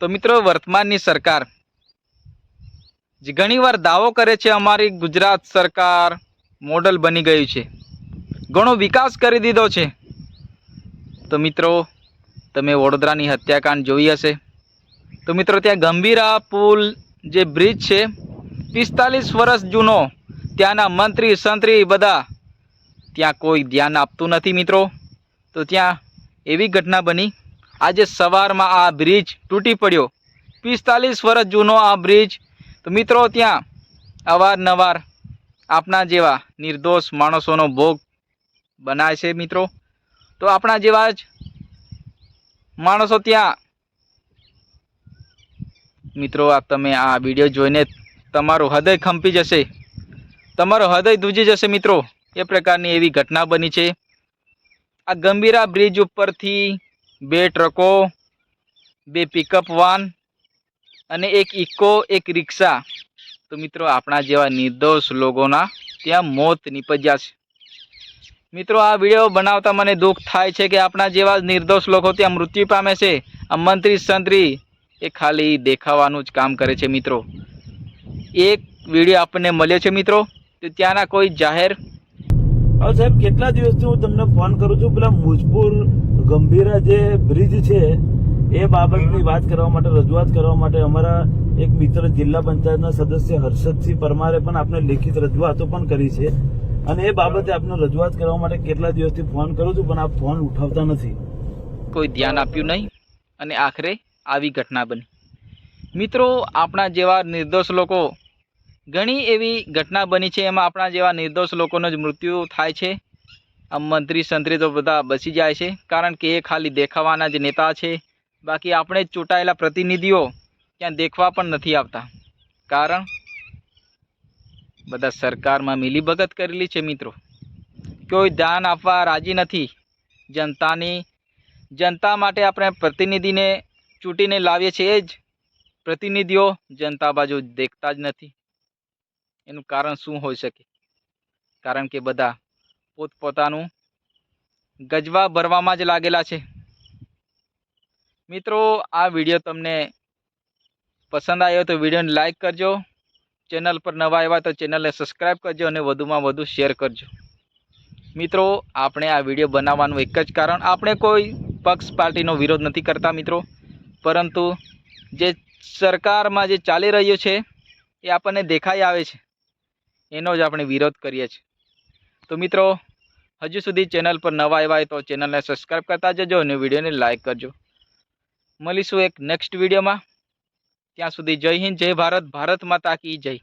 તો મિત્રો, વર્તમાનની સરકાર જે ઘણીવાર દાવો કરે છે, અમારી ગુજરાત સરકાર મોડલ બની ગયું છે. ઘણો વિકાસ કરી દીધો છે. તો મિત્રો, તમે વડોદરાની હત્યાકાંડ જોઈ હશે. તો મિત્રો, ત્યાં ગંભીરા પુલ જે બ્રિજ છે, પિસ્તાલીસ વર્ષ જૂનો, ત્યાંના મંત્રી, સંત્રી બધા ત્યાં કોઈ ધ્યાન આપતું નથી મિત્રો. તો ત્યાં એવી ઘટના બની આજે સવારમાં આ બ્રિજ તૂટી પડ્યો. પિસ્તાલીસ વર્ષ જૂનો આ બ્રિજ. તો મિત્રો ત્યાં અવારનવાર આપણા જેવા નિર્દોષ માણસોનો ભોગ બનાય છે મિત્રો. તો આપણા જેવા જ માણસો ત્યાં. મિત્રો આ તમે આ વીડિયો જોઈને તમારું હૃદય ખંપી જશે. તમારું હૃદય ધ્રુજી જશે મિત્રો. એ પ્રકારની એવી ઘટના બની છે. આ ગંભીરા બ્રિજ ઉપરથી બે ટ્રકો, બે પિકઅપ વાન અને એક ઇકો એક રિક્ષા તો મિત્રો, આપણા જેવા નિર્દોષ લોકોના ત્યાં મોત નીપજ્યા છે. મિત્રો, આ વીડિયો બનાવતા મને દુઃખ થાય છે કે આપણા જેવા નિર્દોષ લોકો ત્યાં મૃત્યુ પામે છે. આ મંત્રી સંત્રી એ ખાલી દેખાવાનું જ કામ કરે છે, મિત્રો. એક વીડિયો આપણને મળ્યો છે, મિત્રો. તો ત્યાંના કોઈ જાહેર હવે સાહેબ, કેટલા દિવસથી હું તમને ફોન કરું છું? પેલા મુજપુર ગંભીરા જે બ્રિજ છે, એ બાબતની વાત કરવા માટે, રજૂઆત કરવા માટે અમારા એક મિત્ર જિલ્લા પંચાયતના સદસ્ય હર્ષદસિંહ પરમારે પણ આપણે લેખિત રજૂઆતો પણ કરી છે. અને એ બાબતે આપને રજૂઆત કરવા માટે કેટલા દિવસથી ફોન કરું છું, પણ આપ ફોન ઉઠાવતા નથી. કોઈ ધ્યાન આપ્યું નહીં અને આખરે આવી ઘટના બની. મિત્રો, આપણા જેવા નિર્દોષ લોકો ઘણી એવી ઘટના બની છે. એમાં આપણા જેવા નિર્દોષ લોકોનો જ મૃત્યુ થાય છે. આ મંત્રી સંત્રી તો બધા બચી જાય છે. કારણ કે એ ખાલી દેખાવાના જ નેતા છે. બાકી આપણે જ ચૂંટાયેલા પ્રતિનિધિઓ ત્યાં દેખવા પણ નથી આવતા. કારણ? બધા સરકારમાં મિલીભગત કરેલી છે મિત્રો. કોઈ ધ્યાન આપવા રાજી નથી. જનતાની, જનતા માટે આપણે પ્રતિનિધિને ચૂંટીને લાવીએ છીએ એ જ. પ્રતિનિધિઓ જનતા બાજુ દેખતા જ નથી. એનું કારણ શું હોઈ શકે? કારણ કે બધા પોતપોતાનું ગજવા ભરવામાં જ લાગેલા છે. મિત્રો, આ વીડિયો તમને પસંદ આવ્યો તો વિડીયોને લાઈક કરજો. ચેનલ પર નવા આવ્યા તો ચેનલને સબસ્ક્રાઈબ કરજો અને વધુમાં વધુ શેર કરજો. મિત્રો, આપણે આ વીડિયો બનાવવાનું એક જ કારણ. આપણે કોઈ પક્ષ પાર્ટીનો વિરોધ નથી કરતા મિત્રો. પરંતુ જે સરકારમાં જે ચાલી રહ્યું છે, એ આપણને દેખાઈ આવે છે. એનો જ આપણે વિરોધ કરીએ છીએ. તો મિત્રો, હજુ સુધી ચેનલ પર નવા આવ્યા હોય તો ચેનલને સબસ્ક્રાઈબ કરતા જજો અને વિડીયોને લાઇક કરજો. મળીશું એક નેક્સ્ટ વિડીયોમાં. ત્યાં સુધી જય હિન્દ, જય ભારત ભારત માતા કી જય.